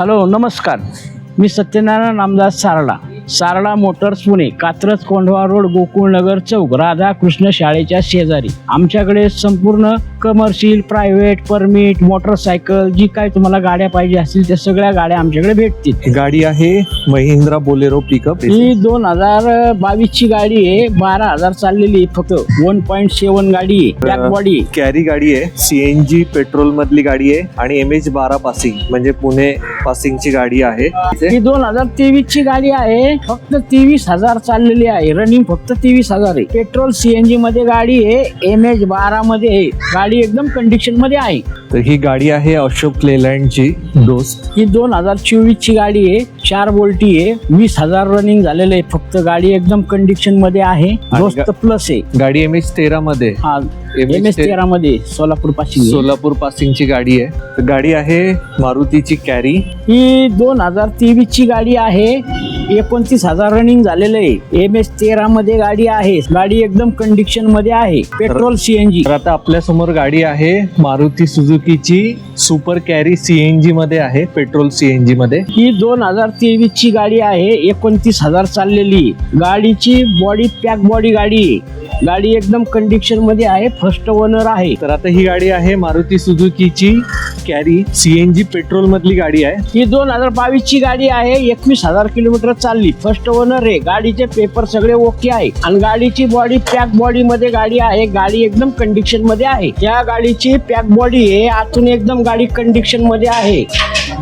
Hello नमस्कार. मी Satyanarayan Ramdas Sarda Sarda motors Pune Katraj Kondhwa road Gokulnagar चौक राधाकृष्ण शाळेच्या शेजारी. आमच्याकडे संपूर्ण कमर्शियल प्रायव्हेट परमिट मोटरसायकल जी काय तुम्हाला गाड्या पाहिजे असतील त्या सगळ्या गाड्या आमच्याकडे भेटतील. गाडी आहे महिंद्रा बोलेरो पिकअप ही दोन हजार बावीस ची गाडी आहे बारा हजार चाललेली फक्त. वन पॉईंट सेवन गाडी आहे बॉडी कॅरी गाडी आहे सीएनजी पेट्रोल मधली गाडी आहे आणि एम एच बारा पासिंग म्हणजे पुणे पासिंगची गाडी आहे. ही दोन हजार तेवीस ची गाडी आहे फक्त तेवीस हजार चाललेली आहे. रनिंग फक्त तेवीस हजार आहे. पेट्रोल सीएनजी मध्ये गाडी आहे एम एच बारा मध्ये आहे. गाडी एकदम कंडिशनमध्ये आहे. तर ही गाडी आहे अशोक लेलँडची दोस्त. ही दोन हजार चोवीस ची गाडी आहे चार बोल्टी आहे वीस हजार रनिंग झालेलं आहे फक्त गाडी एकदम कंडिशनमध्ये आहे दोस्त प्लस आहे. गाडी एम एच तेरा मध्ये. हा एम एस तेरा मध्ये सोलापूरपासून. सोलापूर पासिंगची गाडी आहे. तर गाडी आहे मारुतीची कॅरी ही दोन हजार तेवीस ची गाडी आहे एकोणतीस हजार रनिंग झालेलं आहे. एम एस तेरा मध्ये गाडी आहे. गाडी एकदम कंडिशनमध्ये आहे. पेट्रोल सीएनजी तर आता आपल्यासमोर गाडी आहे. मारुती सुझुकीची सुपर कॅरी सीएनजी मध्ये आहे. पेट्रोल सीएनजी मध्ये. ही दोन हजार तेवीस ची गाडी आहे. एकोणतीस हजार चाललेली. गाडीची बॉडी पॅक बॉडी गाडी गाडी एकदम कंडिशनमध्ये आहे. फर्स्ट ओनर आहे. तर आता ही गाडी आहे मारुती सुझुकीची कॅरी सीएनजी पेट्रोल मधली गाडी आहे. ही दोन हजार बावीस ची गाडी आहे एकवीस हजार किलोमीटर चालली. फर्स्ट ओनर आहे. गाडीचे पेपर सगळे ओके आहे. आणि गाडीची बॉडी पॅक बॉडी मध्ये गाडी आहे. गाडी एकदम कंडिशनमध्ये आहे. या गाडीची पॅक बॉडी आहे आतून एकदम गाडी कंडिशनमध्ये आहे.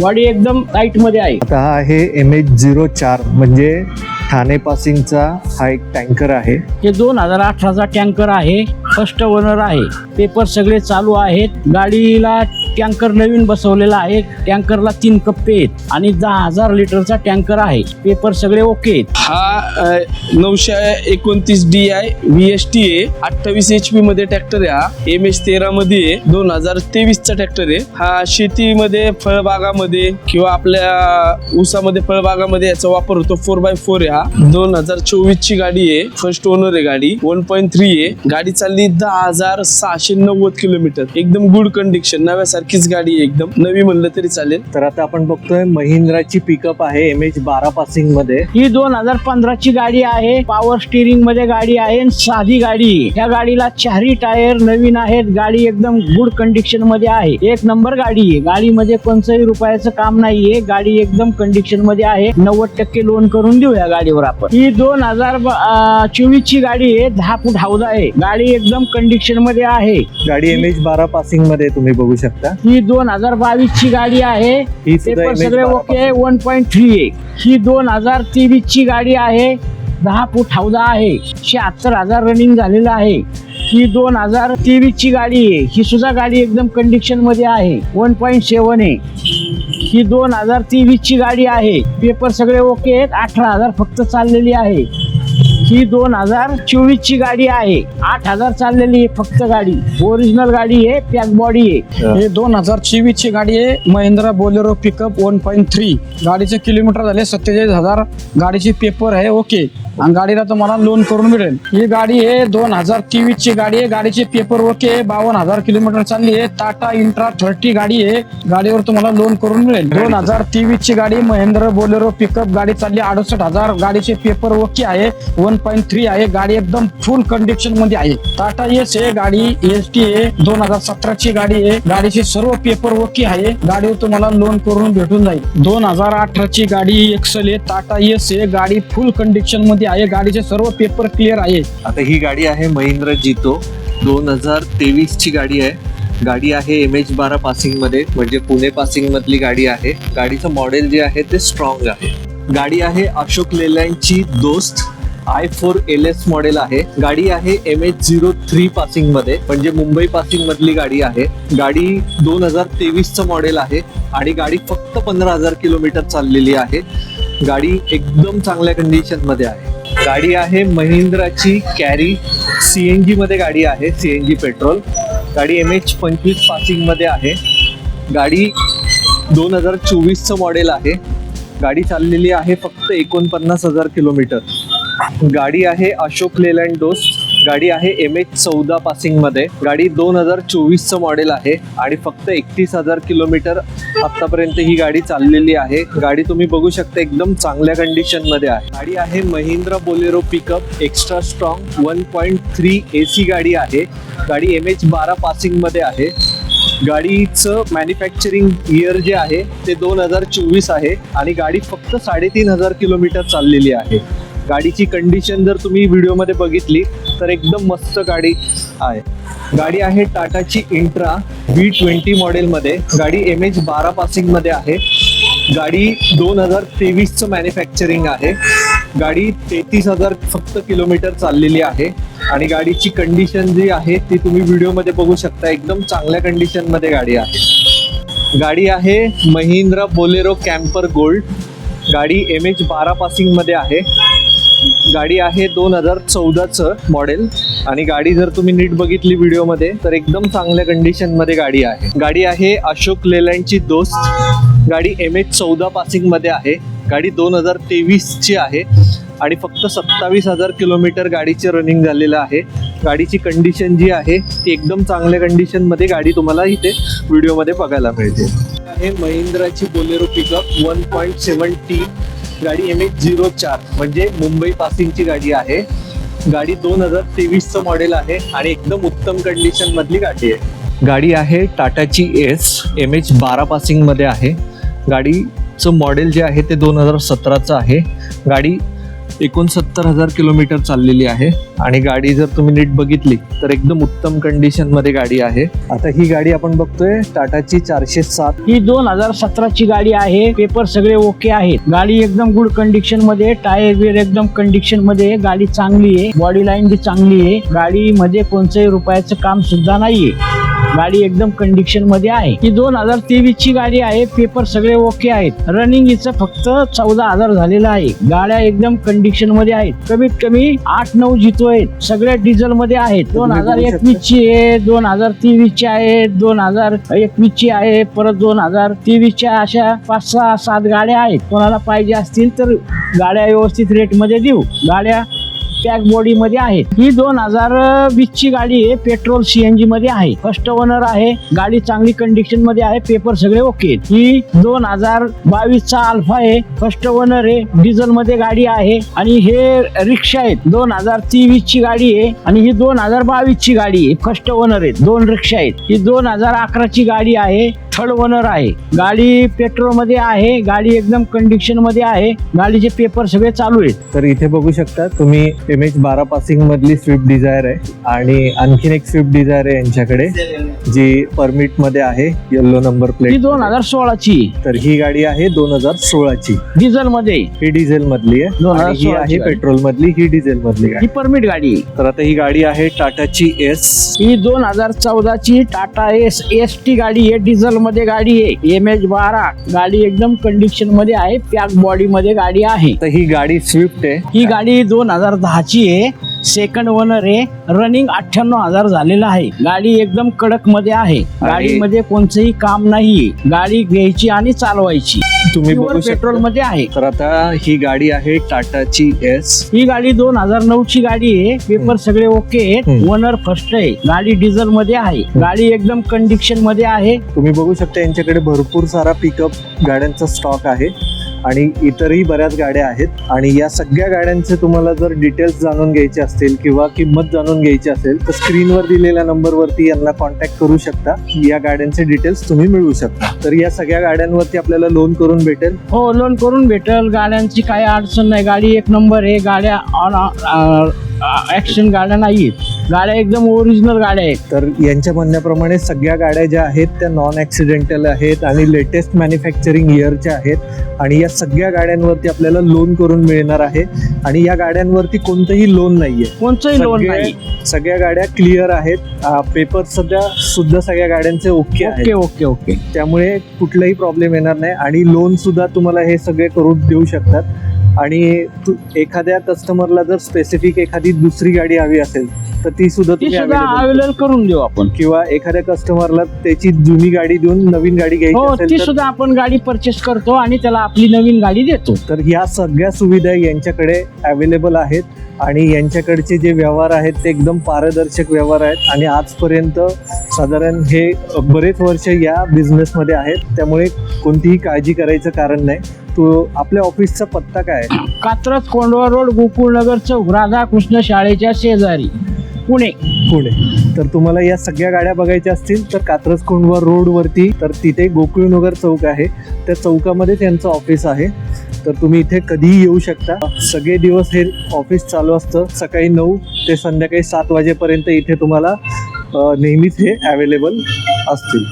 बॉडी एकदम टाईटमध्ये आहे. आता हा आहे एम एच झिरो चार म्हणजे ठाणे पासिंगचा हा एक टँकर आहे. हे दोन हजार अठराचा टँकर आहे. फर्स्ट ओनर आहे. पेपर सगळे चालू आहेत. गाडीला टँकर नवीन बसवलेला आहे. टँकरला तीन कप्पे आहेत आणि दहा हजार लिटरचा टँकर आहे. पेपर सगळे ओके आहेत. हा नऊशे एकोणतीस D I V S T आहे अठ्ठावीस एच पी मध्ये ट्रॅक्टर आहे हा. एम एच तेरा मध्ये आहे. दोन हजार तेवीस चा ट्रॅक्टर आहे. हा शेतीमध्ये फळबागामध्ये किंवा आपल्या ऊसामध्ये फळबागामध्ये याचा वापर होतो. फोर बाय फोर आहे हा. दोन हजार चोवीस ची गाडी आहे. फर्स्ट ओनर आहे गाडी. वन पॉईंट थ्री आहे. गाडी चालली दहा हजार सहाशे नव्वद किलोमीटर. एकदम गुड कंडिशन नव्यासारखीच गाडी एकदम. नवी म्हणलं तरी चालेल. तर आता आपण बघतोय महिंद्राची पिकअप आहे एम एच बारा पासिंगमध्ये. ही दोन हजार पंधराची गाडी आहे. पॉवर स्टिअरिंगमध्ये गाडी आहे आणि साधी गाडी. आहे. या गाडीला चारही टायर नवीन आहेत. गाडी एकदम गुड कंडिशनमध्ये आहे. एक नंबर गाडी आहे. गाडीमध्ये कोणत्याही रुपयाचं काम नाहीये. गाडी एकदम कंडिशनमध्ये आहे. नव्वद टक्के लोन करून देऊ या गाडीवर आपण. ही दोन हजार चोवीस ची गाडी आहे. दहा फूट हौदा आहे. गाडी एकदम कंडिशनमध्ये आहे. गाडी एम एच बारा पासिंगमध्ये तुम्ही बघू शकता. ही दोन हजार बावीस ची गाडी आहे. ही सुद्धा पेपर सगळे बारा ओके वन पॉईंट थ्री आहे ही दोन हजार तेवीस ची गाडी आहे. दहा फूट हौदा आहे. शहात्तर हजार रनिंग झालेलं आहे. ही दोन हजार तेवीस ची गाडी आहे. ही सुद्धा गाडी एकदम कंडिशनमध्ये आहे. वन पॉईंट सेवन आहे. ही दोन हजार तेवीस ची गाडी आहे. पेपर सगळे ओके आहेत. अठरा हजार फक्त चाललेली आहे. ही दोन हजार चोवीस ची गाडी आहे. आठ हजार चाललेली आहे फक्त गाडी. ओरिजिनल गाडी आहे पॅक बॉडी आहे. हे. दोन हजार चोवीस ची गाडी आहे Mahindra Bolero pickup one point three गाडीचे किलोमीटर झाले सत्तेचाळीस हजार. गाडीचे पेपर आहे ओके आणि गाडीला तुम्हाला लोन करून मिळेल. ही गाडी आहे दोन हजार तेवीस ची गाडी आहे. गाडीचे पेपर ओके आहे. बावन्न हजार किलोमीटर चालली आहे. टाटा इंट्रा थर्टी गाडी आहे. गाडीवर तुम्हाला लोन करून मिळेल. दोन हजार तेवीस ची गाडी महेंद्र बोलेरो पिकअप गाडी चालली अडुसष्ट हजार गाडीचे पेपर ओके आहे. वन पॉईंट थ्री आहे. गाडी एकदम फुल कंडिशनमध्ये आहे. टाटा एस आहे. गाडी एस टी आहे. दोन हजार सतरा ची गाडी आहे. गाडीचे सर्व पेपर ओके आहे. गाडीवर तुम्हाला लोन करून भेटून जाईल. दोन हजार अठरा ची गाडी एक्सल आहे. टाटा एस आहे. गाडी फुल कंडिशनमध्ये आहे. गाडीचे सर्व पेपर क्लिअर आहे. आता ही गाडी आहे महिंद्र जितो. दोन हजार तेवीस ची गाडी आहे. गाडी आहे एम एच बारा पासिंगमध्ये म्हणजे पुणे पासिंग मधली गाडी आहे. गाडीचं मॉडेल जे आहे ते स्ट्रॉंग आहे. गाडी आहे अशोक लेलँडची दोस्त. I four L S model आहे. गाडी आहे एम एच झिरो थ्री पासिंगमध्ये म्हणजे मुंबई पासिंग मधली गाडी आहे. गाडी दोन हजार तेवीसचं मॉडेल आहे आणि गाडी फक्त पंधरा हजार किलोमीटर चाललेली आहे. गाडी एकदम चांगल्या कंडिशनमध्ये आहे. गाडी आहे महिंद्राची कॅरी सी एनमध्ये गाडी आहे सी एन जी पेट्रोल गाडी एम एच पंचवीस पासिंगमध्ये आहे. गाडी दोन हजार चोवीसचं मॉडेल आहे. गाडी चाललेली आहे फक्त एकोणपन्नास हजार किलोमीटर. गाडी आहे अशोक लेलँड डोस गाडी आहे एम एच चौदा पासिंगमध्ये. गाडी दोन हजार चोवीस च मॉडेल आहे आणि फक्त एकतीस हजार किलोमीटर आतापर्यंत ही गाडी चाललेली आहे. गाडी तुम्ही बघू शकता एकदम चांगल्या कंडिशनमध्ये आहे. गाडी आहे Mahindra Bolero pickup extra strong one point three A C गाडी आहे. गाडी एम एच बारा पासिंगमध्ये आहे. गाडीचं मॅन्युफॅक्चरिंग इयर जे आहे ते दोन हजार चोवीस आहे आणि गाडी फक्त साडेतीन हजार किलोमीटर चाललेली आहे. गाडीची कंडिशन जर तुम्ही व्हिडिओमध्ये बघितली तर एकदम मस्त गाडी आहे. गाडी आहे टाटाची इंट्रा व्ही ट्वेंटी मॉडेलमध्ये. गाडी एम एच बारा पासिंगमध्ये आहे. गाडी दोन हजार तेवीसचं मॅन्युफॅक्चरिंग आहे. गाडी तेहतीस हजार फक्त किलोमीटर चाललेली आहे. आणि गाडीची कंडिशन जी आहे ती तुम्ही व्हिडिओमध्ये बघू शकता. एकदम चांगल्या कंडिशनमध्ये गाडी आहे. गाडी आहे महिंद्रा बोलेरो कॅम्पर गोल्ड. गाडी एम एच बारा पासिंगमध्ये आहे. गाडी आहे दोन हजार चौदाचं मॉडेल आणि गाडी जर तुम्ही नीट बघितली व्हिडिओमध्ये तर एकदम चांगल्या कंडिशनमध्ये गाडी आहे. गाडी आहे अशोक लेलँडची दोस्त. गाडी एम एच चौदा पासिंगमध्ये आहे. गाडी दोन हजार तेवीसची आहे. आणि फक्त सत्तावीस हजार किलोमीटर गाडीचे रनिंग झालेलं आहे. गाडीची कंडिशन जी आहे ती एकदम चांगल्या कंडिशनमध्ये गाडी तुम्हाला इथे व्हिडिओमध्ये बघायला मिळते. आहे महिंद्राची Bolero pickup one point seven T गाडी एम एच झिरो चार म्हणजे मुंबई पासिंगची गाडी आहे. गाडी दोन हजार तेवीसचं मॉडेल आहे आणि एकदम उत्तम कंडिशन मधली गाडी आहे. गाडी आहे टाटाची एस एम एच बारा पासिंगमध्ये आहे. गाडीचं मॉडेल जे आहे ते दोन हजार सतराचं आहे. गाडी एकोणसत्तर हजार किलोमीटर चाललेली आहे. आणि गाडी जर तुम्ही नीट बघितली तर एकदम उत्तम कंडिशनमध्ये गाडी आहे. आता ही गाडी आपण बघतोय टाटाची चारशे सात. ही दोन हजार सतराची गाडी आहे. पेपर सगळे ओके आहेत. गाडी एकदम गुड कंडिशनमध्ये टायर बिर एकदम कंडिशनमध्ये. गाडी चांगली आहे. बॉडी लाईन बी चांगली आहे. गाडीमध्ये कोणत्याही रुपयाचं काम सुद्धा नाहीये. गाडी एकदम कंडिशनमध्ये आहे. ही दोन हजार तेवीस ची गाडी आहे पेपर सगळे ओके आहेत. रनिंग हिचं फक्त चौदा हजार झालेलं आहे. गाड्या एकदम कंडिशनमध्ये आहेत. कमीत कमी आठ नऊ जितो आहेत सगळ्या डिझेल मध्ये आहेत. दोन हजार एकवीस ची आहे दोन हजार तेवीस ची आहे दोन हजार एकवीस ची आहे परत दोन हजार तेवीस च्या अशा पाच सहा सात गाड्या आहेत. कोणाला पाहिजे असतील तर गाड्या व्यवस्थित रेटमध्ये देऊ. गाड्या पॅक बॉडी मध्ये आहे. ही दोन हजार वीस ची गाडी आहे पेट्रोल सीएनजी मध्ये आहे. फर्स्ट ओनर आहे गाडी चांगली कंडिशनमध्ये आहे पेपर सगळे ओके ही दोन हजार बावीस चा अल्फा आहे फर्स्ट ओनर आहे डिझेल मध्ये गाडी आहे. आणि हे रिक्षा आहेत दोन हजार तेवीस ची गाडी आहे आणि ही दोन हजार बावीस ची गाडी आहे. फर्स्ट ओनर आहेत दोन रिक्षा आहेत. ही दोन हजार अकरा ची गाडी आहे. थर्ड ओनर आहे. गाडी पेट्रोलमध्ये आहे गाडी एकदम कंडिशनमध्ये आहे गाडीचे पेपर सगळे चालू आहेत. तर इथे बघू शकता तुम्ही एम एच बारा पासिंग मधली स्विफ्ट डिझायर आहे आणि आणखीन एक स्विफ्ट डिझायर आहे यांच्याकडे जी परमिटमध्ये आहे येल्लो नंबर ही प्लेट दोन हजार सोळाची. तर ही गाडी आहे दोन हजार सोळाची. डिझेल मध्ये ही डिझेल मधली आहे 2016 आणि ही आहे. पेट्रोल मधली ही डिझेल मधली ही परमिट गाडी. तर आता ही गाडी आहे टाटाची एस ही दोन हजार चौदा ची टाटा एस एस टी गाडी आहे डिझेल मध्ये गाडी आहे. एम एच बारा. गाडी एकदम कंडिशनमध्ये आहे. पॅक बॉडी मध्ये गाडी आहे. तर ही गाडी स्विफ्ट आहे. ही गाडी दोन हजार दहाची आहे. सेकंड ओनर आहे रनिंग अठ्ठ्याण्णव हजार झालेलं आहे. गाडी एकदम कडकमध्ये आहे गाडीमध्ये कोणतंही काम नाहीये. गाडी घ्यायची आणि चालवायची. तुम्ही बघू पेट्रोलमध्ये आहे. तर आता ही गाडी आहे टाटाची एस ही गाडी दोन हजार नऊ ची गाडी आहे. पेपर सगळे ओके आहेत. हम्म. ओनर फर्स्ट आहे. गाडी डिझेल मध्ये आहे गाडी एकदम कंडिशनमध्ये आहे. तुम्ही बघू शकता यांच्याकडे भरपूर सारा पिकअप गाड्यांचा स्टॉक आहे. आणि इतरही बऱ्याच गाड्या आहेत. आणि या सगळ्या गाड्यांचे तुम्हाला जर डिटेल्स जाणून घ्यायचे असतील किंवा किंमत जाणून घ्यायची असेल तर स्क्रीनवर दिलेल्या नंबरवरती यांना कॉन्टॅक्ट करू शकता. या गाड्यांचे डिटेल्स तुम्ही मिळवू शकता. तर या सगळ्या गाड्यांवरती आपल्याला लोन करून भेटेल. हो लोन करून भेटेल. गाड्यांची काही अडचण नाही. गाडी एक नंबर आहे. गाड्या ऑन ऍक्शन गाड्या नाहीयेत गाड्या एकदम ओरिजिनल गाड्या आहेत. तर यांच्या म्हणण्याप्रमाणे सगळ्या गाड्या ज्या आहेत त्या नॉन ऍक्सिडेंटल आहेत आणि लेटेस्ट मॅन्युफॅक्चरिंग इयरच्या आहेत. आणि या सगळ्या गाड्यांवरती आपल्याला लोन करून मिळणार आहे. आणि या गाड्यांवरती कोणतंही लोन नाहीये. कोणतंही लोन सगळे- नाही. सगळ्या गाड्या क्लिअर आहेत. पेपर सध्या सुद्धा सगळ्या गाड्यांचे ओके ओके आहेत ओके ओके त्यामुळे कुठलाही प्रॉब्लेम येणार नाही. आणि लोन सुद्धा तुम्हाला हे सगळे करून देऊ शकतात. आणि तु- एखाद्या कस्टमरला जर स्पेसिफिक एखादी दुसरी गाडी हवी असेल तर ती सुद्धा तुम्ही अवेलेबल करून देऊ आपण. किंवा एखाद्या कस्टमरला त्याची जुनी गाडी देऊन नवीन गाडी घ्यायची हो असेल ती सुद्धा आपण गाडी परचेस करतो आणि त्याला आपली नवीन गाडी देतो. तर ह्या सगळ्या सुविधा यांच्याकडे अवेलेबल आहेत आणि यांच्याकडचे जे व्यवहार आहेत ते एकदम पारदर्शक व्यवहार आहेत. आणि आजपर्यंत साधारण हे बरेच वर्ष या बिझनेसमध्ये आहेत. त्यामुळे कोणतीही काळजी करायचं कारण नाही. तो आपल्या ऑफिसचा पत्ता काय आहे? कात्रज कोंडवा रोड गोकुळनगर चौक राधाकृष्ण शाळेच्या शेजारी पुणे. पुणे. तर तुम्हाला या सगळ्या गाड्या बघायच्या असतील तर कात्रज कोंडवा रोडवरती तर तिथे गोकुळनगर चौक आहे. त्या चौकामध्ये त्यांचं ऑफिस आहे. तर तुम्ही इथे कधीही येऊ शकता. सगळे दिवस हे ऑफिस चालू असतं. सकाळी नऊ ते संध्याकाळी सात वाजेपर्यंत इथे तुम्हाला नेहमीच हे अवेलेबल असतील.